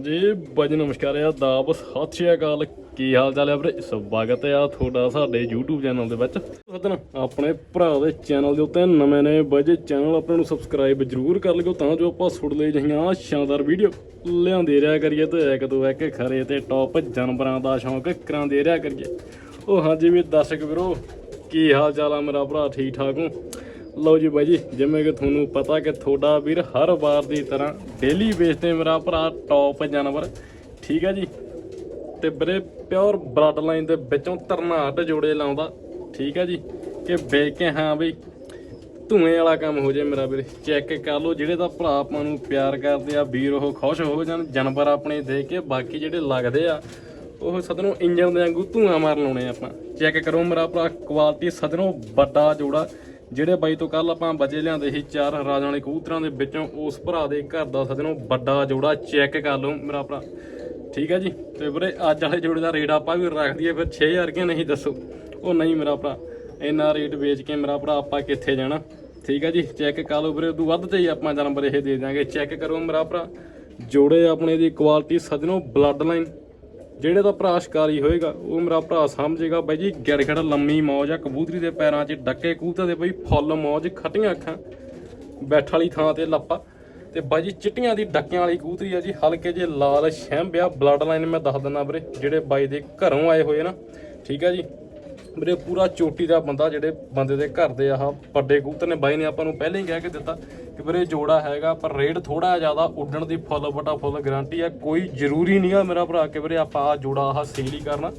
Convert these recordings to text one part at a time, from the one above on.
ਹਾਂਜੀ ਬਾਜੀ ਨਮਸਕਾਰ ਆ ਦਾਬ ਸਤਿ ਸ਼੍ਰੀ ਅਕਾਲ। ਕੀ ਹਾਲ ਚਾਲ ਆ ਵੀਰੇ? ਸਵਾਗਤ ਆ ਤੁਹਾਡਾ ਸਾਡੇ YouTube ਚੈਨਲ ਦੇ ਵਿੱਚ। ਸਦਨ ਆਪਣੇ ਭਰਾ ਦੇ ਚੈਨਲ ਦੇ ਉੱਤੇ ਨਵੇਂ ਨਵੇਂ ਬਾਜੀ ਚੈਨਲ ਆਪਣੇ ਨੂੰ ਸਬਸਕ੍ਰਾਈਬ ਜ਼ਰੂਰ ਕਰ ਲਿਓ ਤਾਂ ਜੋ ਆਪਾਂ ਸੁਣਦੇ ਜਹੀਆਂ ਸ਼ਾਨਦਾਰ ਵੀਡੀਓ। ਲਿਆਂਦੇ ਰਿਹਾ ਕਰੀਏ ਤੇ ਇੱਕ ਦੋ ਇੱਕ ਖਰੇ ਤੇ ਟੌਪ ਜਾਨਵਰਾਂ ਦਾ ਸ਼ੌਂਕ ਕਰਾਉਂਦੇ ਰਿਹਾ ਕਰੀਏ। ਉਹ ਹਾਂਜੀ ਵੀ ਦਰਸ਼ਕ ਵੀਰੋ, ਕੀ ਹਾਲ ਚਾਲ ਆ ਮੇਰਾ ਭਰਾ? ਠੀਕ ਠਾਕ ਹੋ? ਲਓ ਜੀ ਬਾਈ ਜੀ, ਜਿਵੇਂ ਕਿ ਤੁਹਾਨੂੰ ਪਤਾ ਕਿ ਤੁਹਾਡਾ ਵੀਰ ਹਰ ਵਾਰ ਦੀ ਤਰ੍ਹਾਂ ਡੇਲੀ ਬੇਸ ਤੇ ਮੇਰਾ ਭਰਾ ਟੌਪ ਜਾਨਵਰ, ਠੀਕ ਹੈ ਜੀ? ਤੇ ਵੀਰੇ ਪਿਓਰ ਬਲੱਡ ਲਾਈਨ ਦੇ ਵਿੱਚੋਂ ਤਰਨਾਟ ਜੋੜੇ ਲਾਉਂਦਾ, ਠੀਕ ਹੈ ਜੀ? ਕਿ ਵੇਖ ਕੇ ਹਾਂ ਬਈ ਧੂਏ ਵਾਲਾ ਕੰਮ ਹੋ ਜੇ ਮੇਰਾ ਵੀਰੇ ਚੈੱਕ ਕਰ ਲਓ, ਜਿਹੜੇ ਤਾਂ ਭਰਾ ਆਪਾਂ ਨੂੰ ਪਿਆਰ ਕਰਦੇ ਆ, ਵੀਰ ਉਹ ਖੁਸ਼ ਹੋ ਜਾਣ, ਜਾਨਵਰ ਆਪਣੇ ਦੇਖ ਕੇ ਬਾਕੀ ਜਿਹੜੇ ਲੱਗਦੇ ਆ, ਉਹ ਸਦਨੋਂ ਇੰਜਨ ਦੇ ਵਾਂਗੂ ਧੂਆਂ ਮਾਰ ਲਾਉਣੇ ਆਪਾਂ। ਚੈੱਕ ਕਰੋ ਮੇਰਾ ਭਰਾ ਕੁਆਲਿਟੀ ਸਦਨੋਂ ਵੱਡਾ ਜੋੜਾ ਜਿਹੜੇ ਬਾਈ ਤੋਂ ਕੱਲ ਆਪਾਂ ਬਜੇ ਲਿਆਂਦੇ ਸੀ ਚਾਰ ਰਾਜਾਂ ਵਾਲੇ ਕਬੂਤਰਾਂ ਦੇ ਵਿੱਚੋਂ, ਉਸ ਭਰਾ ਦੇ ਘਰ ਦਾ ਸਦਨੋਂ ਵੱਡਾ ਜੋੜਾ ਚੈੱਕ ਕਰ ਲਓ ਮੇਰਾ ਭਰਾ। ਠੀਕ ਹੈ ਜੀ? ਤੇ ਵੀਰੇ ਅੱਜ ਵਾਲੇ ਜੋੜੇ ਦਾ ਰੇਟ ਆਪਾਂ ਵੀ ਰੱਖ ਦਈਏ, ਫਿਰ 6000 ਕਿ ਨਹੀਂ ਦੱਸੋ। ਉਹ ਨਹੀਂ ਮੇਰਾ ਭਰਾ। ਇੰਨਾ ਰੇਟ ਵੇਚ ਕੇ ਮੇਰਾ ਭਰਾ ਆਪਾਂ ਕਿੱਥੇ ਜਾਣਾ? ਠੀਕ ਹੈ ਜੀ? ਚੈੱਕ ਕਰ ਲਓ ਵੀਰੇ, ਉਦੋਂ ਵੱਧ ਤੇ ਹੀ ਆਪਾਂ ਜਾਨਵਰ ਇਹ ਦੇ ਦਿਆਂਗੇ। ਚੈੱਕ ਕਰੋ ਮੇਰਾ ਭਰਾ। ਜੋੜੇ ਆਪਣੇ ਦੀ ਕੁਆਲਿਟੀ ਸਜਣੋ ਬਲੱਡ ਲਾਈਨ ਜਿਹੜੇ ਦਾ ਭਰਾ ਸ਼ਿਕਾਰੀ ਹੋਏਗਾ, ਉਹ ਮੇਰਾ ਭਰਾ ਸਮਝੇਗਾ, ਬਾਈ ਜੀ ਗਿੜ ਗਿੜ ਲੰਮੀ ਮੌਜ ਆ, ਕਬੂਤਰੀ ਦੇ ਪੈਰਾਂ 'ਚ ਡੱਕੇ ਕੂਤਾ ਦੇ ਬਈ ਫੁੱਲ ਮੌਜ, ਖੱਟੀਆਂ ਅੱਖਾਂ ਬੈਠ ਵਾਲੀ ਥਾਂ ਤੇ ਲੱਪਾ। ਤੇ ਬਾਈ ਜੀ, ਚਿੱਟੀਆਂ ਦੀ ਡੱਕਿਆਂ ਵਾਲੀ ਕੂਤਰੀ ਆ ਜੀ, ਹਲਕੇ ਜੇ ਲਾਲ ਸ਼ੈਂਬ ਬਲੱਡ ਲਾਈਨ ਮੈਂ ਦੱਸ ਦਿੰਦਾ ਵੀਰੇ, ਜਿਹੜੇ ਬਾਈ ਦੇ ਘਰੋਂ ਆਏ ਹੋਏ ਨਾ। ਠੀਕ ਆ ਜੀ? ਵੀਰੇ, ਪੂਰਾ ਚੋਟੀ ਦਾ ਬੰਦਾ ਜਿਹੜੇ ਬੰਦੇ ਦੇ ਘਰ ਦੇ ਆਹ ਵੱਡੇ ਕਬੂਤਰ ਨੇ, ਬਾਈ ਨੇ ਆਪਾਂ ਨੂੰ ਪਹਿਲਾਂ ਹੀ ਕਹਿ ਕੇ ਦਿੱਤਾ ਕਿ ਵੀਰੇ ਜੋੜਾ ਹੈਗਾ, ਪਰ ਰੇਟ ਥੋੜਾ ਜ਼ਿਆਦਾ ਉੱਡਣ ਦੀ ਫੁੱਲ ਬਟਾ ਫੁੱਲ ਗਾਰੰਟੀ ਆ। ਕੋਈ ਜ਼ਰੂਰੀ ਨਹੀਂ ਆ ਮੇਰਾ ਭਰਾ ਕਿ ਵੀਰੇ ਆਪਾਂ ਆ ਜੋੜਾ ਆਹ ਸੇਲ ਹੀ ਕਰਨਾ।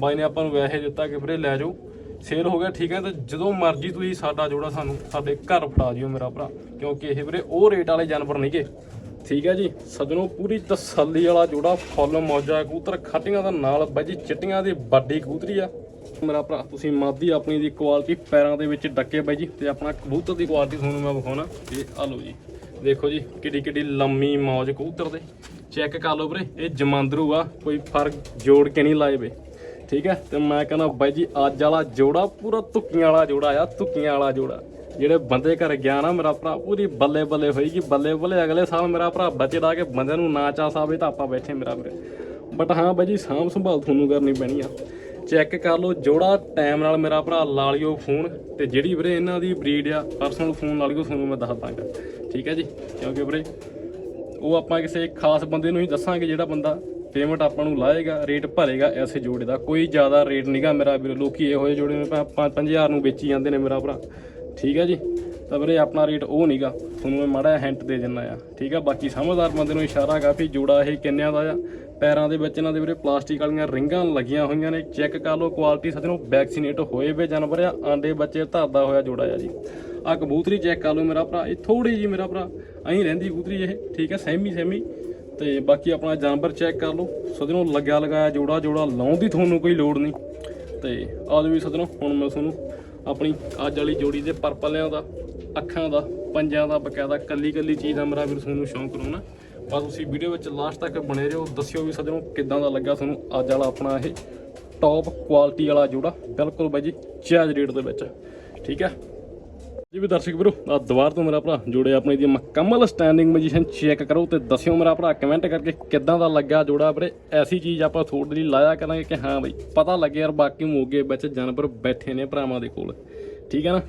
ਬਾਈ ਨੇ ਆਪਾਂ ਨੂੰ ਵੈਸੇ ਦਿੱਤਾ ਕਿ ਵੀਰੇ ਲੈ ਜਾਓ। ਸੇਲ ਹੋ ਗਿਆ, ਠੀਕ ਹੈ, ਤੇ ਜਦੋਂ ਮਰਜ਼ੀ ਤੁਸੀਂ ਸਾਡਾ ਜੋੜਾ ਸਾਨੂੰ ਸਾਡੇ ਘਰ ਫੜਾ ਜਿਓ ਮੇਰਾ ਭਰਾ, ਕਿਉਂਕਿ ਇਹ ਵੀਰੇ ਉਹ ਰੇਟ ਵਾਲੇ ਜਾਨਵਰ ਨਹੀਂਗੇ। ਠੀਕ ਹੈ ਜੀ? ਸਜਣੋ, ਪੂਰੀ ਤਸੱਲੀ ਵਾਲਾ ਜੋੜਾ, ਫੁੱਲ ਮੌਜਾ, ਕਬੂਤਰ ਖੱਟੀਆਂ ਦਾ ਨਾਲ, ਬਾਈ ਜੀ, ਚਿੱਟੀਆਂ ਦੀ ਵੱਡੀ ਕਬੂਤਰੀ ਆ। ਮੇਰਾ ਭਰਾ, ਤੁਸੀਂ ਮਾਦੀ ਆਪਣੀ ਦੀ ਕੁਆਲਿਟੀ ਪੈਰਾਂ ਦੇ ਵਿੱਚ ਡੱਕੇ ਬਾਈ ਜੀ ਤੇ ਆਪਣਾ ਕਬੂਤਰ ਦੀ ਕੁਆਲਿਟੀ ਤੁਹਾਨੂੰ ਮੈਂ ਵਿਖਾਉਣਾ। ਤੇ ਆ ਲਓ ਜੀ, ਦੇਖੋ ਜੀ, ਕਿੱਡੀ ਕਿੱਡੀ ਲੰਮੀ ਮੌਜ ਕਬੂਤਰ ਦੇ। ਚੈੱਕ ਕਰ ਲਓ ਵੀਰੇ, ਇਹ ਜਮਾਂਦਰੂ ਆ, ਕੋਈ ਫ਼ਰਕ ਜੋੜ ਕੇ ਨਹੀਂ ਲਾਏ ਵੇ। ਠੀਕ ਹੈ, ਤੇ ਮੈਂ ਕਹਿੰਦਾ ਬਾਈ ਜੀ, ਅੱਜ ਵਾਲਾ ਜੋੜਾ ਪੂਰਾ ਤੁੱਕੀਆਂ ਵਾਲਾ ਜੋੜਾ ਆ ਤੁੱਕੀਆਂ ਵਾਲਾ ਜੋੜਾ। ਜਿਹੜੇ ਬੰਦੇ ਘਰ ਗਿਆ ਨਾ ਮੇਰਾ ਭਰਾ ਪੂਰੀ ਬੱਲੇ ਬੱਲੇ ਹੋਏਗੀ, ਬੱਲੇ ਬੱਲੇ ਅਗਲੇ ਸਾਲ ਮੇਰਾ ਭਰਾ ਬਚੇਦਾ ਕਿ ਕੇ ਬੰਦਿਆਂ ਨੂੰ ਨਾ ਚਾ ਸਾਵੇ ਤਾਂ ਆਪਾਂ ਬੈਠੇ ਮੇਰਾ ਵੀਰੇ। ਬਟ ਹਾਂ ਬਾਈ ਜੀ, ਸਾਂਭ ਸੰਭਾਲ ਤੁਹਾਨੂੰ ਕਰਨੀ ਪੈਣੀ ਆ। ਚੈੱਕ ਕਰ ਲਓ, ਜੋੜਾ ਟਾਈਮ ਨਾਲ ਮੇਰਾ ਭਰਾ ਲਾ ਲਿਓ ਫੋਨ ਤੇ ਜਿਹੜੀ ਵੀਰੇ ਇਹਨਾਂ ਦੀ ਬਰੀਡ ਆ ਪਰਸਨਲ ਫੋਨ ਲਾ ਲਿਓ ਤੁਹਾਨੂੰ ਮੈਂ ਦੱਸ ਦਾਂਗਾ ਠੀਕ ਹੈ ਜੀ? ਕਿਉਂਕਿ ਵੀਰੇ ਉਹ ਆਪਾਂ ਕਿਸੇ ਖਾਸ ਬੰਦੇ ਨੂੰ ਹੀ ਦੱਸਾਂਗੇ ਜਿਹੜਾ ਬੰਦਾ ਪੇਮੈਂਟ ਆਪਾਂ ਨੂੰ ਲਾਏਗਾ ਰੇਟ ਭਰੇਗਾ ਐਸੇ ਜੋੜੇ ਦਾ। ਕੋਈ ਜ਼ਿਆਦਾ ਰੇਟ ਨਹੀਂਗਾ ਮੇਰਾ ਵੀਰੇ, ਲੋਕੀ ਇਹੋ ਜਿਹੇ ਜੋੜੇ ਨੂੰ 5000 ਨੂੰ ਵੇਚੀ ਜਾਂਦੇ ਨੇ ਮੇਰਾ ਭਰਾ। ਠੀਕ ਹੈ ਜੀ? ਤਾਂ ਵੀਰੇ ਆਪਣਾ ਰੇਟ ਉਹ ਨਹੀਂਗਾ ਤੁਹਾਨੂੰ ਮੈਂ ਮਾੜਾ ਹੈਂਟ ਦੇ ਦਿੰਦਾ ਆ ਠੀਕ ਆ ਬਾਕੀ ਸਮਝਦਾਰ ਬੰਦੇ ਨੂੰ ਇਸ਼ਾਰਾ ਕਾਫੀ ਜੋੜਾ ਇਹ ਕਿੰਨਿਆਂ ਦਾ ਆ। ਪੈਰਾਂ ਦੇ ਵਿੱਚ ਇਹਨਾਂ ਦੇ ਵੀਰੇ ਪਲਾਸਟਿਕ ਵਾਲੀਆਂ ਰਿੰਗਾਂ ਲੱਗੀਆਂ ਹੋਈਆਂ ਨੇ। ਚੈੱਕ ਕਰ ਲਓ ਕੁਆਲਿਟੀ ਸੱਜਣੋ ਵੈਕਸੀਨੇਟ ਹੋਏ ਵੇ ਜਾਨਵਰ ਆ, ਆਂਡੇ ਬੱਚੇ ਧਰਦਾ ਹੋਇਆ ਜੋੜਾ ਆ ਜੀ। ਆ ਕਬੂਤਰੀ ਚੈੱਕ ਕਰ ਲਓ ਮੇਰਾ ਭਰਾ, ਇਹ ਥੋੜੀ ਜੀ ਮੇਰਾ ਭਰਾ ਅਹੀਂ ਰਹਿੰਦੀ ਕਬੂਤਰੀ ਇਹ, ਠੀਕ ਹੈ ਸੈਮੀ ਸੈਮੀ ਤੇ ਬਾਕੀ ਆਪਣਾ ਜਾਨਵਰ ਚੈੱਕ ਕਰ ਲਓ। ਸੱਜਣੋ ਲੱਗਿਆ ਲਗਾਇਆ ਜੋੜਾ ਜੋੜਾ ਲਾਉਣ ਦੀ ਤੁਹਾਨੂੰ ਕੋਈ ਲੋੜ ਨਹੀਂ। ਤੇ ਆਜ ਵੀ ਸੱਜਣੋ ਹੁਣ ਮੈਂ ਤੁਹਾਨੂੰ ਆਪਣੀ ਅੱਜ ਵਾਲੀ ਜੋੜੀ ਦੇ ਪਰਪਲਿਆਂ ਦਾ, ਅੱਖਾਂ ਦਾ, ਪੰਜਾਂ ਦਾ, ਬਕਾਇਦਾ ਕੱਲੀ ਕੱਲੀ ਚੀਜ਼ ਦਾ ਮੇਰਾ ਵੀਰ ਤੁਹਾਨੂੰ ਸ਼ੌਂਕ ਕਰਾਉਣਾ ਪਰ ਤੁਸੀਂ ਵੀਡੀਓ ਵਿੱਚ ਲਾਸਟ ਤੱਕ ਬਣੇ ਰਹੋ, ਦੱਸਿਓ ਵੀ ਸੱਜਣੋ ਕਿੱਦਾਂ ਦਾ ਲੱਗਾ ਤੁਹਾਨੂੰ ਅੱਜ ਵਾਲਾ ਆਪਣਾ ਇਹ ਟੌਪ ਕੁਆਲਿਟੀ ਵਾਲਾ ਜੋੜਾ, ਬਿਲਕੁਲ ਬਾਈ ਜੀ ਜਾਇਜ਼ ਰੇਟ ਦੇ ਵਿੱਚ, ਠੀਕ ਹੈ? ਜੀ ਵੀ ਦਰਸ਼ਕ ਵੀਰੋ ਆ ਦੁਬਾਰ ਤੋਂ ਮੇਰਾ ਭਰਾ ਜੋੜੇ ਆਪਣੇ ਦੀ ਮੁਕੰਮਲ ਸਟੈਂਡਿੰਗ ਪੋਜੀਸ਼ਨ ਚੈੱਕ ਕਰੋ ਤੇ ਦੱਸਿਓ ਮੇਰਾ ਭਰਾ ਕਮੈਂਟ ਕਰਕੇ ਕਿੱਦਾਂ ਦਾ ਲੱਗਾ ਜੋੜਾ ਵੀਰੇ। ਐਸੀ ਚੀਜ਼ ਆਪਾਂ ਤੁਹਾਡੇ ਲਈ ਲਾਇਆ ਕਰਾਂਗੇ ਕਿ ਹਾਂ ਬਈ, ਪਤਾ ਲੱਗੇ ਯਾਰ ਬਾਕੀ ਮੋਗੇ ਵਿੱਚ ਜਾਨਵਰ ਬੈਠੇ ਨੇ ਭਰਾਵਾਂ ਦੇ ਕੋਲ, ਠੀਕ ਹੈ ਨਾ?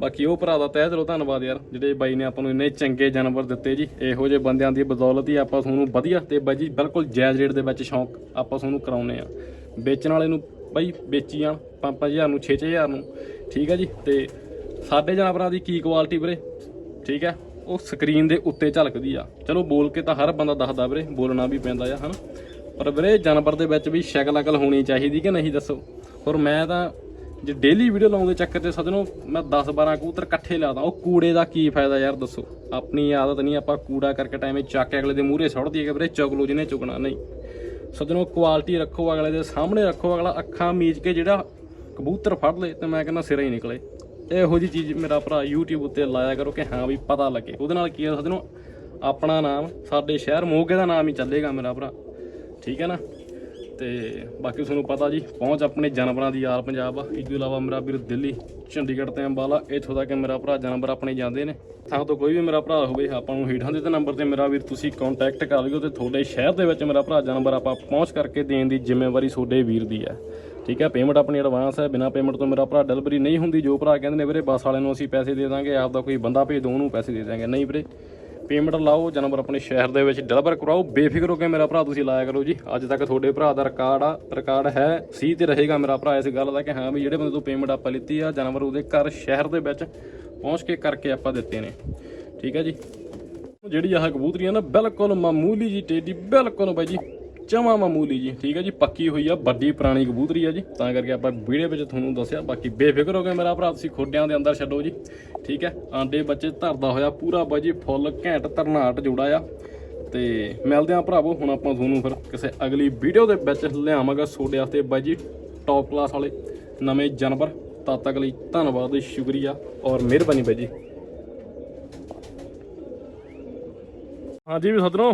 ਬਾਕੀ ਉਹ ਭਰਾ ਦਾ ਤਹਿ ਦਿਲੋਂ ਧੰਨਵਾਦ ਯਾਰ, ਜਿਹੜੇ ਬਾਈ ਨੇ ਆਪਾਂ ਨੂੰ ਇੰਨੇ ਚੰਗੇ ਜਾਨਵਰ ਦਿੱਤੇ ਜੀ। ਇਹੋ ਜਿਹੇ ਬੰਦਿਆਂ ਦੀ ਬਦੌਲਤ ਹੀ ਆਪਾਂ ਤੁਹਾਨੂੰ ਵਧੀਆ ਤੇ ਬਾਈ ਜੀ ਬਿਲਕੁਲ ਜਾਇਜ਼ ਰੇਟ ਦੇ ਵਿੱਚ ਸ਼ੌਂਕ ਆਪਾਂ ਤੁਹਾਨੂੰ ਕਰਾਉਨੇ ਆ ਵੇਚਣ ਵਾਲੇ ਨੂੰ ਬਾਈ ਵੇਚੀ ਜਾਣ 5-5000 ਨੂੰ 6-6000 ਨੂੰ, ਠੀਕ ਹੈ ਜੀ? ਤੇ ਸਾਡੇ ਜਾਨਵਰਾਂ ਦੀ ਕੀ ਕੁਆਲਿਟੀ ਵੀਰੇ? ਠੀਕ ਹੈ ਉਹ ਸਕਰੀਨ ਦੇ ਉੱਤੇ ਝਲਕਦੀ ਆ। ਚਲੋ ਬੋਲ ਕੇ ਤਾਂ ਹਰ ਬੰਦਾ ਦੱਸਦਾ ਵੀਰੇ, ਬੋਲਣਾ ਵੀ ਪੈਂਦਾ ਆ, ਹਨਾ? ਪਰ ਵੀਰੇ ਜਾਨਵਰ ਦੇ ਵਿੱਚ ਵੀ ਸ਼ਕਲ ਅਕਲ ਹੋਣੀ ਚਾਹੀਦੀ ਕਿ ਨਹੀਂ ਦੱਸੋ? ਹੋਰ ਮੈਂ ਤਾਂ ਜੇ ਡੇਲੀ ਵੀਡੀਓ ਲਾਉਣ ਦੇ ਚੱਕਰ 'ਤੇ ਸਦਨੋਂ ਮੈਂ 10 12 ਕਬੂਤਰ ਇਕੱਠੇ ਲਾਦਾ ਉਹ ਕੂੜੇ ਦਾ ਕੀ ਫਾਇਦਾ ਯਾਰ ਦੱਸੋ? ਆਪਣੀ ਆਦਤ ਨਹੀਂ, ਆਪਾਂ ਕੂੜਾ ਕਰਕੇ ਟਾਈਮੇ ਚੱਕ ਕੇ ਅਗਲੇ ਦੇ ਮੂਹਰੇ ਸੁੱਟ ਦਈਏ ਕਿ ਵੀਰੇ ਚੁਗ ਲੋ ਜਿਹਨੇ ਚੁਗਣਾ ਨਹੀਂ। ਸਦਨੋਂ ਕੁਆਲਿਟੀ ਰੱਖੋ, ਅਗਲੇ ਦੇ ਸਾਹਮਣੇ ਰੱਖੋ, ਅਗਲਾ ਅੱਖਾਂ ਮੀਚ ਕੇ ਜਿਹੜਾ ਕਬੂਤਰ ਫੜ ਲੇ ਤੇ ਮੈਂ ਕਹਿੰਦਾ ਸਿਰੇ ਹੀ ਨਿਕਲੇ। ਇਹੋ ਜੀ ਚੀਜ਼ ਮੇਰਾ ਭਰਾ YouTube ਉੱਤੇ ਲਾਇਆ ਕਰੋ ਕਿ ਹਾਂ ਵੀ ਪਤਾ ਲੱਗੇ। ਉਹਦੇ ਨਾਲ ਕੀ ਹੈ ਸਦਨੋਂ ਆਪਣਾ ਨਾਮ, ਸਾਡੇ ਸ਼ਹਿਰ ਮੋਗੇ ਦਾ ਨਾਮ ਹੀ ਚੱਲੇਗਾ ਮੇਰਾ ਭਰਾ। ਠੀਕ ਹੈ ਨਾ? ਤੇ ਬਾਕੀ ਤੁਹਾਨੂੰ ਪਤਾ ਜੀ, ਪਹੁੰਚ ਆਪਣੇ ਜਾਨਵਰਾਂ ਦੀ ਆਲ ਪੰਜਾਬ ਆ। ਇਸ ਤੋਂ ਇਲਾਵਾ ਮੇਰਾ ਵੀਰ ਦਿੱਲੀ, ਚੰਡੀਗੜ੍ਹ ਤੇ ਅੰਬਾਲਾ, ਇੱਥੋਂ ਤੱਕ ਮੇਰਾ ਭਰਾ ਜਾਨਵਰ ਆਪਣੇ ਜਾਂਦੇ ਨੇ। ਥਾਂ ਤੋਂ ਕੋਈ ਵੀ ਮੇਰਾ ਭਰਾ ਹੋਵੇ, ਆਪਾਂ ਨੂੰ ਹੇਠਾਂ ਦੇ ਤੇ ਨੰਬਰ ਤੇ ਮੇਰਾ ਵੀਰ ਤੁਸੀਂ ਕੰਟੈਕਟ ਕਰ ਲਿਓ ਤੇ ਤੁਹਾਡੇ ਸ਼ਹਿਰ ਦੇ ਵਿੱਚ ਮੇਰਾ ਭਰਾ ਜਾਨਵਰ ਆਪਾਂ ਪਹੁੰਚ ਕਰਕੇ ਦੇਣ ਦੀ ਜ਼ਿੰਮੇਵਾਰੀ ਤੁਹਾਡੇ ਵੀਰ ਦੀ ਹੈ। ਠੀਕ ਹੈ ਪੇਮੈਂਟ ਆਪਣੀ ਐਡਵਾਂਸ ਹੈ, ਬਿਨਾ ਪੇਮੈਂਟ ਤੋਂ ਮੇਰਾ ਭਰਾ ਡਿਲੀਵਰੀ ਨਹੀਂ ਹੁੰਦੀ, ਜੋ ਭਰਾ ਕਹਿੰਦੇ ਨੇ ਵੀਰੇ, ਬੱਸ ਵਾਲਿਆਂ ਨੂੰ ਅਸੀਂ ਪੈਸੇ ਦੇ ਦਾਂਗੇ, ਆਪਦਾ ਕੋਈ ਬੰਦਾ ਭੇਜ ਦੋ, ਉਹਨੂੰ ਪੈਸੇ ਦੇ ਦਾਂਗੇ ਨਹੀਂ ਵੀਰੇ ਪੇਮੈਂਟ ਲਾਓ ਜਾਨਵਰ ਆਪਣੇ ਸ਼ਹਿਰ ਦੇ ਵਿੱਚ ਡਿਲੀਵਰ ਕਰਾਓ। ਬੇਫਿਕਰ ਹੋ ਕੇ ਮੇਰਾ ਭਰਾ ਤੁਸੀਂ ਲਾਇਆ ਕਰੋ ਜੀ। ਅੱਜ ਤੱਕ ਤੁਹਾਡੇ ਭਰਾ ਦਾ ਰਿਕਾਰਡ ਆ ਰਿਕਾਰਡ ਹੈ, ਸੀ ਤੇ ਰਹੇਗਾ ਮੇਰਾ ਭਰਾ ਇਸ ਗੱਲ ਦਾ ਕਿ ਹਾਂ ਵੀ ਜਿਹੜੇ ਬੰਦੇ ਤੋਂ ਪੇਮੈਂਟ ਆਪਾਂ ਲਿੱਤੀ ਆ, ਜਾਨਵਰ ਉਹਦੇ ਘਰ ਸ਼ਹਿਰ ਦੇ ਵਿੱਚ ਪਹੁੰਚ ਕੇ ਕਰਕੇ ਆਪਾਂ ਦਿੱਤੇ ਨੇ। ਠੀਕ ਹੈ ਜੀ? ਜਿਹੜੀ ਆਹ ਕਬੂਤਰੀ ਨਾ, ਬਿਲਕੁਲ ਮਾਮੂਲੀ ਜੀ ਟੇਡੀ ਬਿਲਕੁਲ ਬਾਈ ਜੀ। ਜਮਾ ਮਾਮੂਲੀ ਜੀ, ਠੀਕ ਹੈ ਜੀ, ਪੱਕੀ ਹੋਈ ਆ, ਵੱਡੀ ਪੁਰਾਣੀ ਕਬੂਤਰੀ ਆ ਜੀ, ਤਾਂ ਕਰਕੇ ਆਪਾਂ ਵੀਡੀਓ ਵਿੱਚ ਤੁਹਾਨੂੰ ਦੱਸਿਆ, ਬਾਕੀ ਬੇਫਿਕਰ ਹੋ ਕੇ ਮੇਰਾ ਭਰਾ ਤੁਸੀਂ ਖੋਡਿਆਂ ਦੇ ਅੰਦਰ ਛੱਡੋ ਜੀ, ਠੀਕ ਹੈ ਆਂਡੇ ਬੱਚੇ ਧਰਦਾ ਹੋਇਆ, ਪੂਰਾ ਬਾਈ ਜੀ ਫੁੱਲ ਘੈਂਟ ਧਰਨਾਟ ਜੋੜਾ ਆ, ਤੇ ਮਿਲਦੇ ਆਂ ਭਰਾਵੋ, ਹੁਣ ਆਪਾਂ ਤੁਹਾਨੂੰ ਫਿਰ ਕਿਸੇ ਅਗਲੀ ਵੀਡੀਓ ਦੇ ਵਿੱਚ ਲਿਆਵਾਂਗਾ ਤੁਹਾਡੇ ਵਾਸਤੇ ਬਾਈ ਜੀ ਟੌਪ ਕਲਾਸ ਵਾਲੇ ਨਵੇਂ ਜਾਨਵਰ, ਤਦ ਤੱਕ ਲਈ ਧੰਨਵਾਦ, ਸ਼ੁਕਰੀਆ ਔਰ ਮਿਹਰਬਾਨੀ ਬਾਈ ਜੀ ਹਾਂਜੀ ਵੀ ਸਦਰੋ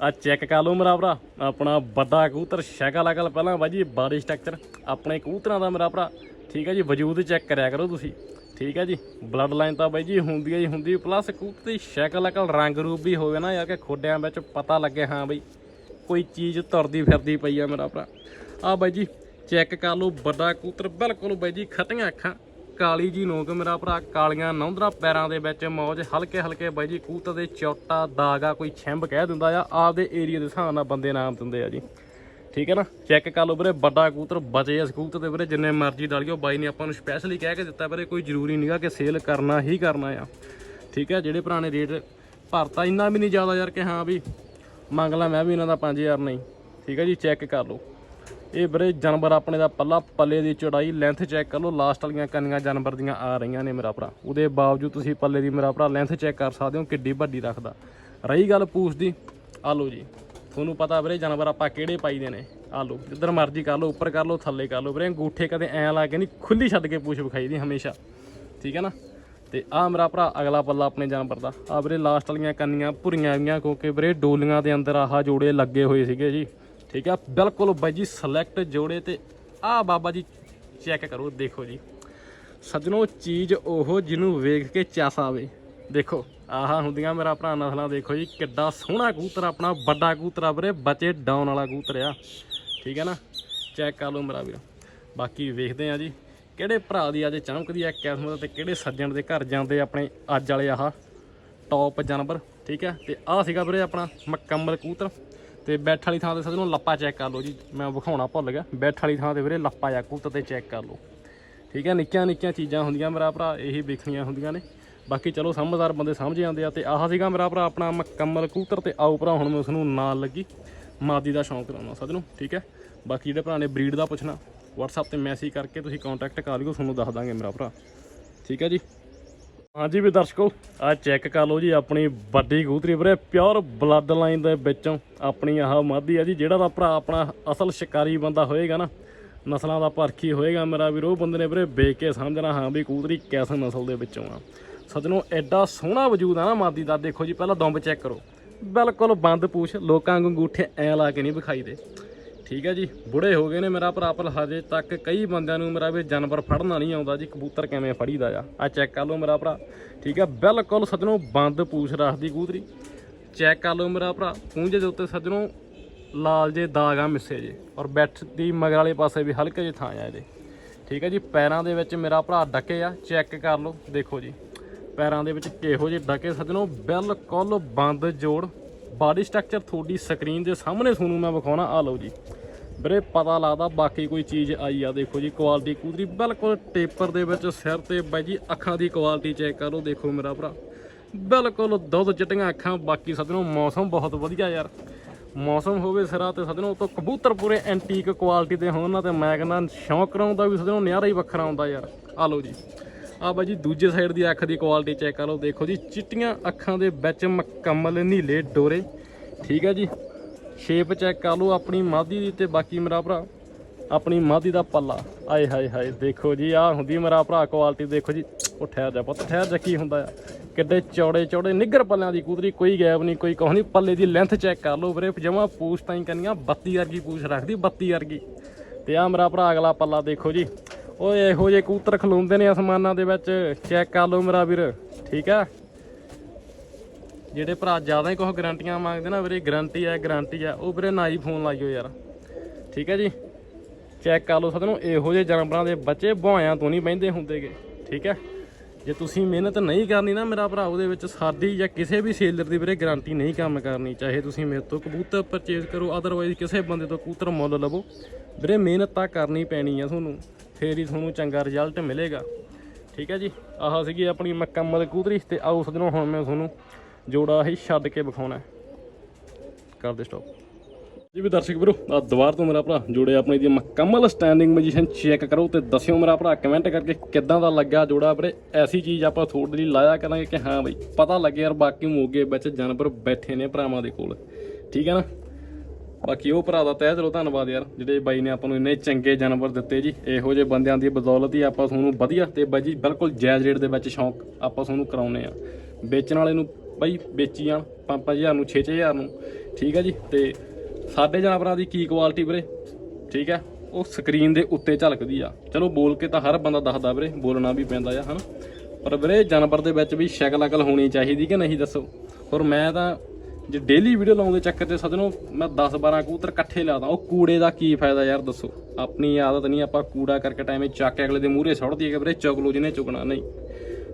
ਆ ਚੈੱਕ ਕਰ ਲਓ ਮੇਰਾ ਭਰਾ। ਆਪਣਾ ਵੱਡਾ ਕਬੂਤਰ ਸ਼ਕਲ ਅਕਲ ਪਹਿਲਾਂ ਬਾਜੀ, ਬਾਡੀ ਸਟਰਕਚਰ। ਆਪਣੇ ਕਬੂਤਰਾਂ ਦਾ ਮੇਰਾ ਭਰਾ। ਠੀਕ ਹੈ ਜੀ, ਵਜੂਦ ਚੈੱਕ ਕਰਿਆ ਕਰੋ ਤੁਸੀਂ। ਠੀਕ ਹੈ ਜੀ ਬਲੱਡ ਲਾਈਨ ਤਾਂ ਬਾਈ ਜੀ ਹੁੰਦੀ ਹੈ ਹੀ ਹੁੰਦੀ ਪਲੱਸ ਕਬੂਤਰ ਦੀ ਸ਼ਕਲ ਅਕਲ ਰੰਗ ਰੂਪ ਵੀ ਹੋਵੇ ਨਾ ਯਾਰ ਕਿ ਖੋਡਿਆਂ ਵਿੱਚ ਪਤਾ ਲੱਗੇ। ਹਾਂ ਬਈ, ਕੋਈ ਚੀਜ਼ ਤੁਰਦੀ ਫਿਰਦੀ ਪਈ ਆ ਮੇਰਾ ਭਰਾ। ਆ ਬਾਈ ਜੀ ਚੈੱਕ ਕਰ ਲਓ ਵੱਡਾ ਕਬੂਤਰ। ਬਿਲਕੁਲ ਬਾਈ ਜੀ, ਖੱਟੀਆਂ ਅੱਖਾਂ। ਕਾਲੀ ਜੀ ਨੋਕ ਮੇਰਾ ਭਰਾ ਕਾਲੀਆਂ ਨੌਂਦਰਾ ਪੈਰਾਂ ਦੇ ਵਿੱਚ ਮੌਜ, ਹਲਕੇ ਹਲਕੇ ਬਾਈ ਜੀ ਕਬੂਤਰ ਦੇ ਚੌਟਾ, ਦਾਗਾ ਕੋਈ ਛਿੰਬ ਕਹਿ ਦਿੰਦਾ ਆ, ਆਪਦੇ ਏਰੀਆ ਦੇ ਹਿਸਾਬ ਨਾਲ ਬੰਦੇ ਨਾਮ ਦਿੰਦੇ ਆ ਜੀ। ਠੀਕ ਹੈ ਨਾ? ਚੈੱਕ ਕਰ ਲਓ ਵੀਰੇ, ਵੱਡਾ ਕਬੂਤਰ ਬਚੇ ਆ ਕਬੂਤਰ ਦੇ ਵੀਰੇ, ਜਿੰਨੇ ਮਰਜ਼ੀ ਡਾਲਿਓ ਬਾਈ ਨੇ ਆਪਾਂ ਨੂੰ ਸਪੈਸ਼ਲੀ ਕਹਿ ਕੇ ਦਿੱਤਾ ਵੀਰੇ, ਕੋਈ ਜ਼ਰੂਰੀ ਨਹੀਂਗਾ ਕਿ ਸੇਲ ਕਰਨਾ ਹੀ ਕਰਨਾ ਆ। ਠੀਕ ਹੈ? ਜਿਹੜੇ ਪੁਰਾਣੇ ਰੇਟ ਭਰਤਾ ਇੰਨਾ ਵੀ ਨਹੀਂ ਜ਼ਿਆਦਾ ਯਾਰ ਕਿ ਹਾਂ ਵੀ ਮੰਗ ਲਾ, ਮੈਂ ਵੀ ਇਹਨਾਂ ਦਾ 5000 ਨਹੀਂ। ਠੀਕ ਹੈ ਜੀ? ਚੈੱਕ ਕਰ ਲਓ। ਇਹ ਵੀਰੇ ਜਾਨਵਰ ਆਪਣੇ ਦਾ ਪੱਲਾ ਪੱਲੇ ਦੀ ਚੌੜਾਈ ਲੈਂਥ ਚੈੱਕ ਕਰ ਲਓ ਲਾਸਟ ਵਾਲੀਆਂ ਕੰਨੀਆਂ ਜਾਨਵਰ ਦੀਆਂ ਆ ਰਹੀਆਂ ਨੇ ਮੇਰਾ ਭਰਾ। ਉਹਦੇ ਬਾਵਜੂਦ ਤੁਸੀਂ ਪੱਲੇ ਦੀ ਮੇਰਾ ਭਰਾ ਲੈਂਥ ਚੈੱਕ ਕਰ ਸਕਦੇ ਹੋ, ਕਿੱਡੀ ਵੱਡੀ ਰੱਖਦਾ। ਰਹੀ ਗੱਲ ਪੂਛ ਦੀ, ਆ ਲਓ ਜੀ। ਤੁਹਾਨੂੰ ਪਤਾ ਵੀਰੇ ਜਾਨਵਰ ਆਪਾਂ ਕਿਹੜੇ ਪਾਈਦੇ ਨੇ, ਆ ਲਓ, ਜਿੱਧਰ ਮਰਜ਼ੀ ਕਰ ਲਓ, ਉੱਪਰ ਕਰ ਲਓ, ਥੱਲੇ ਕਰ ਲਓ। ਵੀਰੇ ਅੰਗੂਠੇ ਕਦੇ ਐਂ ਲਾ ਕੇ ਨਹੀਂ ਖੁੱਲੀ ਛੱਡ ਕੇ ਪੂਛ ਵਿਖਾਈ ਦੀ ਹਮੇਸ਼ਾ। ਠੀਕ ਹੈ ਨਾ? ਤੇ ਆ ਮੇਰਾ ਭਰਾ ਅਗਲਾ ਪੱਲਾ ਆਪਣੇ ਜਾਨਵਰ ਦਾ। ਆ ਵੀਰੇ ਲਾਸਟ ਵਾਲੀਆਂ ਕੰਨੀਆਂ ਭੁਰੀਆਂ ਗਈਆਂ ਕਿਉਂਕਿ ਵੀਰੇ ਡੋਲੀਆਂ ਦੇ ਅੰਦਰ ਆਹ ਜੋੜੇ ਲੱਗੇ ਹੋਏ ਸੀਗੇ ਜੀ। ਠੀਕ ਆ, ਬਿਲਕੁਲ ਬਾਈ ਜੀ ਸਿਲੈਕਟ ਜੋੜੇ ਤੇ ਆ ਬਾਬਾ ਜੀ ਚੈੱਕ ਕਰੋ, ਦੇਖੋ ਜੀ। ਸੱਜਣੋ, ਚੀਜ਼ ਉਹ ਜਿਹਨੂੰ ਵੇਖ ਕੇ ਚਾਸ ਆਵੇ। ਦੇਖੋ, ਆਹ ਹੁੰਦੀਆਂ ਮੇਰਾ ਭਰਾ ਨਸਲਾਂ, ਦੇਖੋ ਜੀ, ਕਿੱਡਾ ਸੋਹਣਾ ਕਬੂਤਰ ਆਪਣਾ, ਵੱਡਾ ਕਬੂਤਰ ਆ ਵੀਰੇ, ਬੱਚੇ ਡਾਊਨ ਵਾਲਾ ਕਬੂਤਰ ਆ। ਠੀਕ ਹੈ ਨਾ? ਚੈੱਕ ਕਰ ਲਓ ਮੇਰਾ ਵੀਰ। ਬਾਕੀ ਵੇਖਦੇ ਆ ਜੀ, ਕਿਹੜੇ ਭਰਾ ਦੀ ਅੱਜ ਚਮਕਦੀ ਆ ਕਿਸਮਤ ਤੇ ਕਿਹੜੇ ਸੱਜਣ ਦੇ ਘਰ ਜਾਂਦੇ ਆਪਣੇ ਅੱਜ ਵਾਲੇ ਆਹ ਟੌਪ ਜਾਨਵਰ। ਠੀਕ ਹੈ ਤੇ ਆਹ ਸੀਗਾ ਵੀਰੇ ਆਪਣਾ ਮੁਕੰਮਲ ਕਬੂਤਰ। ਤੇ ਬੈਠ ਵਾਲੀ ਥਾਂ ਤੇ ਸੱਜਣੋ ਲੱਪਾ ਚੈੱਕ ਕਰ ਲਓ ਜੀ, ਮੈਂ ਵਿਖਾਉਣਾ ਭੁੱਲ ਗਿਆ। ਬੈਠ ਵਾਲੀ ਥਾਂ ਤੇ ਵੀਰੇ ਲੱਪਾ ਜਾਂ ਕਬੂਤਰ ਤੇ ਚੈੱਕ ਕਰ ਲਓ। ਠੀਕ ਹੈ, ਨਿੱਕੀਆਂ ਨਿੱਕੀਆਂ ਚੀਜ਼ਾਂ ਹੁੰਦੀਆਂ ਮੇਰਾ ਭਰਾ, ਇਹੀ ਵੇਖਣੀਆਂ ਹੁੰਦੀਆਂ ਨੇ। ਬਾਕੀ ਚਲੋ ਸਮਝਦਾਰ ਬੰਦੇ ਸਮਝ ਜਾਂਦੇ ਆ ਤੇ ਆਹ ਸੀਗਾ ਮੇਰਾ ਭਰਾ ਆਪਣਾ ਮੁਕੰਮਲ ਕਬੂਤਰ ਤੇ ਆਓ ਭਰਾ, ਹੁਣ ਮੈਂ ਉਸ ਨੂੰ ਨਾਲ ਲੱਗੀ। ਮਾਦੀ ਦਾ ਸ਼ੌਂਕ ਕਰਾਉਣਾ ਸੱਜਣੋ, ਠੀਕ ਹੈ? ਬਾਕੀ ਜਿਹੜੇ ਭਰਾ ਨੇ ਬਰੀਡ ਦਾ ਪੁੱਛਣਾ। WhatsApp ਤੇ ਮੈਸੇਜ ਕਰਕੇ ਤੁਸੀਂ ਕੰਟੈਕਟ ਕਰ ਲਿਓ, ਤੁਹਾਨੂੰ ਦੱਸ ਦਾਂਗੇ ਮੇਰਾ ਭਰਾ। ਠੀਕ ਹੈ ਜੀ? ਹਾਂਜੀ ਵੀ ਦਰਸ਼ਕੋ, ਆ ਚੈੱਕ ਕਰ ਲਓ ਜੀ ਆਪਣੀ ਵੱਡੀ ਕਬੂਤਰੀ ਵੀਰੇ ਪਿਓਰ ਬਲੱਡ ਲਾਈਨ ਦੇ ਵਿੱਚੋਂ ਆਪਣੀ ਆਹ ਮਾਦੀ ਆ ਜੀ, ਜਿਹੜਾ ਦਾ ਭਰਾ ਆਪਣਾ ਅਸਲ ਸ਼ਿਕਾਰੀ ਬੰਦਾ ਹੋਏਗਾ ਨਾ, ਨਸਲਾਂ ਦਾ ਪਰਖੀ ਹੋਏਗਾ ਮੇਰਾ ਵੀਰ, ਉਹ ਬੰਦੇ ਨੇ ਵੀਰੇ ਵੇਖ ਕੇ ਸਮਝਣਾ ਹਾਂ ਵੀ ਕਬੂਤਰੀ ਕਿਸ ਨਸਲ ਦੇ ਵਿੱਚੋਂ ਆ। ਸੱਜਣੋ, ਐਡਾ ਸੋਹਣਾ ਵਜੂਦ ਆ ਨਾ ਮਾਦੀ ਦਾ, ਦੇਖੋ ਜੀ, ਪਹਿਲਾਂ ਦੰਬ ਚੈੱਕ ਕਰੋ। ਬਿਲਕੁਲ ਬੰਦ ਪੂਛ, ਲੋਕਾਂ ਵਾਂਗੂ ਅੰਗੂਠੇ ਐ ਲਾ ਕੇ ਨਹੀਂ ਵਿਖਾਈ ਦੇ ਠੀਕ ਹੈ ਜੀ, ਬੁੜੇ ਹੋ ਗਏ ਨੇ ਮੇਰਾ ਭਰਾ ਪਰ ਹਜੇ ਤੱਕ ਕਈ ਬੰਦਿਆਂ ਨੂੰ ਮੇਰਾ ਵੀ ਜਾਨਵਰ ਫੜਨਾ ਨਹੀਂ ਆਉਂਦਾ ਜੀ, ਕਬੂਤਰ ਕਿਵੇਂ ਫੜੀਦਾ ਆ। ਆ ਚੈੱਕ ਕਰ ਲਓ ਮੇਰਾ ਭਰਾ। ਠੀਕ ਹੈ, ਬਿਲਕੁਲ ਸੱਜਣੋ ਬੰਦ ਪੂਛ ਰੱਖਦੀ ਕੂਤਰੀ ਚੈੱਕ ਕਰ ਲਓ ਮੇਰਾ ਭਰਾ, ਪੂੰਝੇ ਦੇ ਉੱਤੇ ਸੱਜਣੋ ਲਾਲ ਜੇ ਦਾਗ ਆ ਮਿੱਸੇ ਜੇ ਔਰ ਬੈਠ ਦੀ ਮਗਰ ਵਾਲੇ ਪਾਸੇ ਵੀ ਹਲਕੇ ਜਿਹੇ ਥਾਂ ਆ ਇਹਦੇ। ਠੀਕ ਹੈ ਜੀ, ਪੈਰਾਂ ਦੇ ਵਿੱਚ ਮੇਰਾ ਭਰਾ ਡੱਕੇ ਆ ਚੈੱਕ ਕਰ ਲਓ, ਦੇਖੋ ਜੀ। ਪੈਰਾਂ ਦੇ ਵਿੱਚ ਕਿਹੋ ਜਿਹੇ ਡਕੇ, ਸੱਜਣੋ ਬਿਲਕੁਲ ਬੰਦ ਜੋੜ। ਬਾਡੀ ਸਟਰਕਚਰ ਤੁਹਾਡੀ ਸਕਰੀਨ ਦੇ ਸਾਹਮਣੇ ਤੁਹਾਨੂੰ ਮੈਂ ਵਿਖਾਉਣਾ। ਆ ਲਓ ਜੀ। ਵੀਰੇ, ਪਤਾ ਲੱਗਦਾ ਬਾਕੀ ਕੋਈ ਚੀਜ਼ ਆਈ ਆ। ਦੇਖੋ ਜੀ ਕੁਆਲਿਟੀ ਕੂਦਰੀ ਬਿਲਕੁਲ ਟੇਪਰ ਦੇ ਵਿੱਚ ਸਿਰ ਤੇ। ਬਾਈ ਜੀ, ਅੱਖਾਂ ਦੀ ਕੁਆਲਿਟੀ ਚੈੱਕ ਕਰੋ। ਦੇਖੋ ਮੇਰਾ ਭਰਾ, ਬਿਲਕੁਲ ਦੁੱਧ ਚਿੱਟੀਆਂ ਅੱਖਾਂ। ਬਾਕੀ ਸੱਜਣੋ, ਮੌਸਮ ਬਹੁਤ ਵਧੀਆ ਯਾਰ। ਮੌਸਮ ਹੋਵੇ ਸਿਰਾ ਤੇ ਸੱਜਣੋ ਤੋਂ ਕਬੂਤਰ ਪੂਰੇ ਐਂਟੀਕ ਕੁਆਲਿਟੀ ਦੇ ਹੋਣ ਨਾ ਤੇ ਮੈਂ ਕਹਿੰਦਾ ਸ਼ੌਂਕ ਕਰਾਉਂਦਾ ਵੀ ਸੱਜਣੋ, ਨਿਆਰਾ ਹੀ ਵੱਖਰਾ ਆਉਂਦਾ ਯਾਰ। ਆ ਲਓ ਜੀ। ਆ ਬਾਈ ਜੀ, ਦੂਜੇ ਸਾਈਡ ਦੀ ਅੱਖ ਦੀ ਕੁਆਲਿਟੀ ਚੈੱਕ ਕਰ ਲਓ। ਦੇਖੋ ਜੀ, ਚਿੱਟੀਆਂ ਅੱਖਾਂ ਦੇ ਵਿੱਚ ਮੁਕੰਮਲ ਨੀਲੇ ਡੋਰੇ। ਠੀਕ ਹੈ ਜੀ। ਸ਼ੇਪ ਚੈੱਕ ਕਰ ਲਓ ਆਪਣੀ ਮਾਦੀ ਦੀ ਤੇ ਬਾਕੀ ਮੇਰਾ ਭਰਾ, ਆਪਣੀ ਮਾਦੀ ਦਾ ਪੱਲਾ। ਆਏ ਹਾਏ ਹਾਏ, ਦੇਖੋ ਜੀ ਆ ਹੁੰਦੀ ਮੇਰਾ ਭਰਾ ਕੁਆਲਿਟੀ ਦੇਖੋ ਜੀ। ਉਹ ਠਹਿਰ ਜਾ ਪੁੱਤ, ਠਹਿਰ ਜਾ, ਕੀ ਹੁੰਦਾ ਆ। ਕਿੱਡੇ ਚੌੜੇ ਚੌੜੇ ਨਿੱਗਰ ਪੱਲਿਆਂ ਦੀ ਕੂਤਰੀ, ਕੋਈ ਗੈਪ ਨਹੀਂ, ਕੋਈ ਕੁਛ ਨਹੀਂ। ਪੱਲੇ ਦੀ ਲੈਂਥ ਚੈੱਕ ਕਰ ਲਓ ਵੀਰੇ, ਜਮਾ ਪੂਛ ਤਾਂ ਹੀ ਕਰਨੀਆਂ 32 ਵਰਗੀ ਪੂਛ ਰੱਖਦੀ 32 ਵਰਗੀ। ਤੇ ਆ ਮੇਰਾ ਭਰਾ ਅਗਲਾ ਪੱਲਾ, ਦੇਖੋ ਜੀ। ਓਏ, ਇਹੋ ਜਿਹੇ ਕੂਤਰ ਖਲੋਂਦੇ ਨੇ ਅਸਮਾਨਾਂ ਦੇ ਵਿੱਚ। ਚੈੱਕ ਕਰ ਲਓ ਮੇਰਾ ਵੀਰ, ਠੀਕ ਆ? ਜਿਹੜੇ ਭਰਾ ਜ਼ਿਆਦਾ ਹੀ ਕੁਝ ਗਾਰੰਟੀਆਂ ਮੰਗਦੇ ਨਾ ਵੀਰੇ, ਗਰੰਟੀ ਹੈ ਗਰੰਟੀ ਹੈ। ਉਹ ਵੀਰੇ ਨਾ ਹੀ ਫੋਨ ਲਾਈਓ ਯਾਰ। ਠੀਕ ਹੈ ਜੀ? ਚੈੱਕ ਕਰ ਲਓ ਸਦਨੋਂ ਇਹੋ ਜਿਹੇ ਜਾਨਵਰਾਂ ਦੇ ਬੱਚੇ ਭੁਆਇਆਂ ਤੋਂ ਨਹੀਂ ਬਹਿੰਦੇ ਹੁੰਦੇਗੇ। ਠੀਕ ਹੈ ਜੇ ਤੁਸੀਂ ਮਿਹਨਤ ਨਹੀਂ ਕਰਨੀ ਨਾ ਮੇਰਾ ਭਰਾ, ਉਹਦੇ ਵਿੱਚ ਸਾਡੀ ਜਾਂ ਕਿਸੇ ਵੀ ਸੇਲਰ ਦੀ ਵੀਰੇ ਗਾਰੰਟੀ ਨਹੀਂ ਕੰਮ ਕਰਨੀ। ਚਾਹੇ ਤੁਸੀਂ ਮੇਰੇ ਤੋਂ ਕਬੂਤਰ ਪਰਚੇਜ਼ ਕਰੋ ਅਦਰਵਾਈਜ਼ ਕਿਸੇ ਬੰਦੇ ਤੋਂ ਕਬੂਤਰ ਮੁੱਲ ਲਵੋ। ਵੀਰੇ ਮਿਹਨਤ ਤਾਂ ਕਰਨੀ ਪੈਣੀ ਆ ਤੁਹਾਨੂੰ। ਫੇਰ ਹੀ ਤੁਹਾਨੂੰ ਚੰਗਾ ਰਿਜ਼ਲਟ ਮਿਲੇਗਾ। ਠੀਕ ਹੈ ਜੀ? ਆਹ ਸੀਗੀ ਆਪਣੀ ਮੁਕੰਮਲ ਕਬੂਤਰੀ ਤੇ ਉਸ ਦਿਨੋਂ ਹੁਣ ਮੈਂ ਤੁਹਾਨੂੰ ਜੋੜਾ ਹੀ ਛੱਡ ਕੇ ਵਿਖਾਉਣਾ ਕਰਦੇ ਕਰ ਸਟਾਪ ਜੀ ਵੀ ਦਰਸ਼ਕ ਵੀਰੋ ਆ ਦੁਬਾਰ ਤੋਂ ਮੇਰਾ ਭਰਾ ਜੋੜੇ ਆਪਣੇ ਦੀ ਮੁਕੰਮਲ ਸਟੈਂਡਿੰਗ ਪੋਜੀਸ਼ਨ ਚੈੱਕ ਕਰੋ ਤੇ ਦੱਸਿਓ ਮੇਰਾ ਭਰਾ ਕਮੈਂਟ ਕਰਕੇ ਕਿੱਦਾਂ ਦਾ ਲੱਗਾ ਜੋੜਾ ਵੀਰੇ? ਐਸੀ ਚੀਜ਼ ਆਪਾਂ ਤੁਹਾਡੇ ਲਈ ਲਾਇਆ ਕਰਾਂਗੇ ਕਿ ਹਾਂ ਬਈ ਪਤਾ ਲੱਗੇ ਯਾਰ ਬਾਕੀ ਮੋਗੇ ਵਿੱਚ ਜਾਨਵਰ ਬੈਠੇ ਨੇ ਭਰਾਵਾਂ ਦੇ ਕੋਲ। ਠੀਕ ਹੈ ਨਾ? ਬਾਕੀ ਉਹ ਭਰਾ ਦਾ ਤਹਿ ਦਿਲੋਂ ਧੰਨਵਾਦ ਯਾਰ, ਜਿਹੜੇ ਬਾਈ ਨੇ ਆਪਾਂ ਨੂੰ ਇੰਨੇ ਚੰਗੇ ਜਾਨਵਰ ਦਿੱਤੇ ਜੀ। ਇਹੋ ਜਿਹੇ ਬੰਦਿਆਂ ਦੀ ਬਦੌਲਤ ਹੀ ਆਪਾਂ ਤੁਹਾਨੂੰ ਵਧੀਆ ਤੇ ਬਾਈ ਜੀ ਬਿਲਕੁਲ ਜਾਇਜ਼ ਰੇਟ ਦੇ ਵਿੱਚ ਸ਼ੌਂਕ ਆਪਾਂ ਤੁਹਾਨੂੰ ਕਰਾਉਨੇ ਆ ਵੇਚਣ ਵਾਲੇ ਨੂੰ ਬਾਈ ਵੇਚੀ ਜਾਣ 5-5000 ਨੂੰ 6-6000 ਨੂੰ, ਠੀਕ ਹੈ ਜੀ? ਤੇ ਸਾਡੇ ਜਾਨਵਰਾਂ ਦੀ ਕੀ ਕੁਆਲਿਟੀ ਵੀਰੇ? ਠੀਕ ਹੈ ਉਹ ਸਕਰੀਨ ਦੇ ਉੱਤੇ ਝਲਕਦੀ ਆ। ਚਲੋ ਬੋਲ ਕੇ ਤਾਂ ਹਰ ਬੰਦਾ ਦੱਸਦਾ ਵੀਰੇ, ਬੋਲਣਾ ਵੀ ਪੈਂਦਾ ਆ, ਹਨਾ? ਪਰ ਵੀਰੇ ਜਾਨਵਰ ਦੇ ਵਿੱਚ ਵੀ ਸ਼ਕਲ ਅਕਲ ਹੋਣੀ ਚਾਹੀਦੀ ਕਿ ਨਹੀਂ ਦੱਸੋ? ਔਰ ਮੈਂ ਤਾਂ ਜੇ ਡੇਲੀ ਵੀਡੀਓ ਲਾਉਣ ਦੇ ਚੱਕਰ ਤੇ ਸਦਨੋਂ ਮੈਂ 10 12 ਕਬੂਤਰ ਇਕੱਠੇ ਲਾਦਾ ਉਹ ਕੂੜੇ ਦਾ ਕੀ ਫਾਇਦਾ ਯਾਰ ਦੱਸੋ? ਆਪਣੀ ਆਦਤ ਨਹੀਂ, ਆਪਾਂ ਕੂੜਾ ਕਰਕੇ ਟਾਈਮੇ ਚੱਕ ਕੇ ਅਗਲੇ ਦੇ ਮੂਹਰੇ ਸੁੱਟ ਦਈਏ ਕਿ ਵੀਰੇ ਚੁਗ ਲਓ ਜਿਹਨੇ ਚੁਗਣਾ ਨਹੀਂ।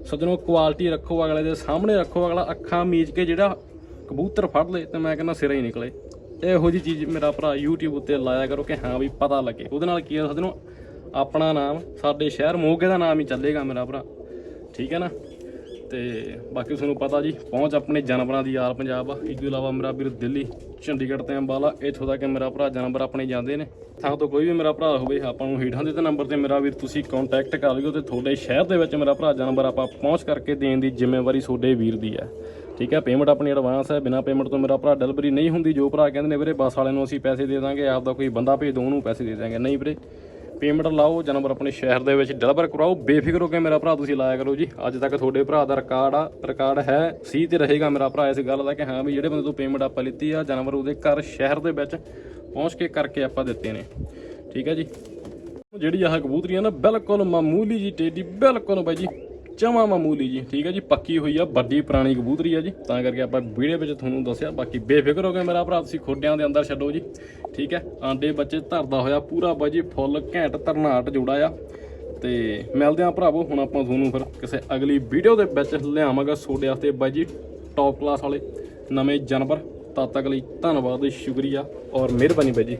ਸੱਜਣੋ ਕੁਆਲਿਟੀ ਰੱਖੋ ਅਗਲੇ ਦੇ, ਸਾਹਮਣੇ ਰੱਖੋ ਅਗਲਾ, ਅੱਖਾਂ ਮੀਚ ਕੇ ਜਿਹੜਾ ਕਬੂਤਰ ਫੜ ਲੇ ਤੇ ਮੈਂ ਕਹਿੰਦਾ ਸਿਰਾ ਹੀ ਨਿਕਲੇ। ਇਹੋ ਜੀ ਚੀਜ਼ ਮੇਰਾ ਭਰਾ YouTube ਉੱਤੇ ਲਾਇਆ ਕਰੋ ਕਿ ਹਾਂ ਵੀ ਪਤਾ ਲੱਗੇ। ਉਹਦੇ ਨਾਲ ਕੀ ਹੈ ਸੱਜਣੋ, ਆਪਣਾ ਨਾਮ ਸਾਡੇ ਸ਼ਹਿਰ ਮੋਗੇ ਦਾ ਨਾਮ ਹੀ ਚੱਲੇਗਾ ਮੇਰਾ ਭਰਾ। ਠੀਕ ਹੈ ਨਾ? ਤੇ ਬਾਕੀ ਤੁਹਾਨੂੰ ਪਤਾ ਜੀ, ਪਹੁੰਚ ਆਪਣੇ ਜਾਨਵਰਾਂ ਦੀ ਯਾਰ ਪੰਜਾਬ ਆ। ਇਸ ਤੋਂ ਇਲਾਵਾ ਮੇਰਾ ਵੀਰ ਦਿੱਲੀ, ਚੰਡੀਗੜ੍ਹ ਤੇ ਅੰਬਾਲਾ, ਇੱਥੋਂ ਤੱਕ ਮੇਰਾ ਭਰਾ, ਜਾਨਵਰ ਆਪਣੇ ਜਾਂਦੇ ਨੇ। ਥਾਂ ਤੋਂ ਕੋਈ ਵੀ ਮੇਰਾ ਭਰਾ ਹੋਵੇ, ਆਪਾਂ ਨੂੰ ਹੀਠਾਂ ਦੇ ਤੇ ਨੰਬਰ ਤੇ ਮੇਰਾ ਵੀਰ ਤੁਸੀਂ ਕੰਟੈਕਟ ਕਰ ਲਿਓ ਤੇ ਤੁਹਾਡੇ ਸ਼ਹਿਰ ਦੇ ਵਿੱਚ ਮੇਰਾ ਭਰਾ, ਜਾਨਵਰ ਆਪਾਂ ਪਹੁੰਚ ਕਰਕੇ ਦੇਣ ਦੀ ਜ਼ਿੰਮੇਵਾਰੀ ਤੁਹਾਡੇ ਵੀਰ ਦੀ ਹੈ ਠੀਕ ਹੈ ਪੇਮੈਂਟ ਆਪਣੀ ਐਡਵਾਂਸ ਹੈ ਬਿਨਾ ਪੇਮੈਂਟ ਤੋਂ ਮੇਰਾ ਭਰਾ ਡਿਲੀਵਰੀ ਨਹੀਂ ਹੁੰਦੀ, ਜੋ ਭਰਾ ਕਹਿੰਦੇ ਨੇ ਵੀਰੇ, ਬੱਸ ਵਾਲਿਆਂ ਨੂੰ ਅਸੀਂ ਪੈਸੇ ਦੇ ਦਾਂਗੇ ਆਪ ਦਾ ਕੋਈ ਬੰਦਾ ਭੇਜ ਦੋ, ਉਹਨੂੰ ਪੈਸੇ ਦੇ ਦਾਂਗੇ। ਨਹੀਂ ਵੀਰੇ ਪੇਮੈਂਟ ਲਾਓ ਜਾਨਵਰ ਆਪਣੇ ਸ਼ਹਿਰ ਦੇ ਵਿੱਚ ਡਿਲੀਵਰ ਕਰਾਓ। ਬੇਫਿਕਰ ਹੋ ਕੇ ਮੇਰਾ ਭਰਾ ਤੁਸੀਂ ਲਾਇਆ ਕਰੋ ਜੀ। ਅੱਜ ਤੱਕ ਤੁਹਾਡੇ ਭਰਾ ਦਾ ਰਿਕਾਰਡ ਆ, ਰਿਕਾਰਡ ਹੈ, ਸੀ ਤੇ ਰਹੇਗਾ ਮੇਰਾ ਭਰਾ ਇਸ ਗੱਲ ਦਾ ਕਿ ਹਾਂ ਵੀ ਜਿਹੜੇ ਬੰਦੇ ਤੋਂ ਪੇਮੈਂਟ ਆਪਾਂ ਲਿੱਤੀ ਆ, ਜਾਨਵਰ ਉਹਦੇ ਘਰ ਸ਼ਹਿਰ ਦੇ ਵਿੱਚ ਪਹੁੰਚ ਕੇ ਕਰਕੇ ਆਪਾਂ ਦਿੱਤੇ ਨੇ। ਠੀਕ ਹੈ ਜੀ? ਜਿਹੜੀ ਆਹ ਕਬੂਤਰੀਆਂ ਨਾ, ਬਿਲਕੁਲ ਮਾਮੂਲੀ ਜੀ ਟੇਡੀ ਬਿਲਕੁਲ ਬਾਈ ਜੀ। ਜਮਾ ਮਾਮੂਲੀ ਜੀ, ਠੀਕ ਹੈ ਜੀ, ਪੱਕੀ ਹੋਈ ਆ, ਵੱਡੀ ਪੁਰਾਣੀ ਕਬੂਤਰੀ ਆ ਜੀ, ਤਾਂ ਕਰਕੇ ਆਪਾਂ ਵੀਡੀਓ ਵਿੱਚ ਤੁਹਾਨੂੰ ਦੱਸਿਆ, ਬਾਕੀ ਬੇਫਿਕਰ ਹੋ ਕੇ ਮੇਰਾ ਭਰਾ, ਤੁਸੀਂ ਖੋਡਿਆਂ ਦੇ ਅੰਦਰ ਛੱਡੋ ਜੀ, ਠੀਕ ਹੈ, ਆਂਡੇ ਬੱਚੇ ਧਰਦਾ ਹੋਇਆ, ਪੂਰਾ ਬਾਈ ਜੀ, ਫੁੱਲ ਘੈਂਟ ਧਰਨਾਟ ਜੋੜਾ ਆ, ਤੇ ਮਿਲਦੇ ਆ ਭਰਾਵੋ, ਹੁਣ ਆਪਾਂ ਤੁਹਾਨੂੰ ਫਿਰ ਕਿਸੇ ਅਗਲੀ ਵੀਡੀਓ ਦੇ ਵਿੱਚ ਲਿਆਵਾਂਗਾ ਤੁਹਾਡੇ ਵਾਸਤੇ, ਬਾਈ ਜੀ ਟੌਪ ਕਲਾਸ ਵਾਲੇ ਨਵੇਂ ਜਾਨਵਰ, ਤਦ ਤੱਕ ਲਈ ਧੰਨਵਾਦ, ਸ਼ੁਕਰੀਆ ਔਰ ਮਿਹਰਬਾਨੀ ਬਾਈ ਜੀ।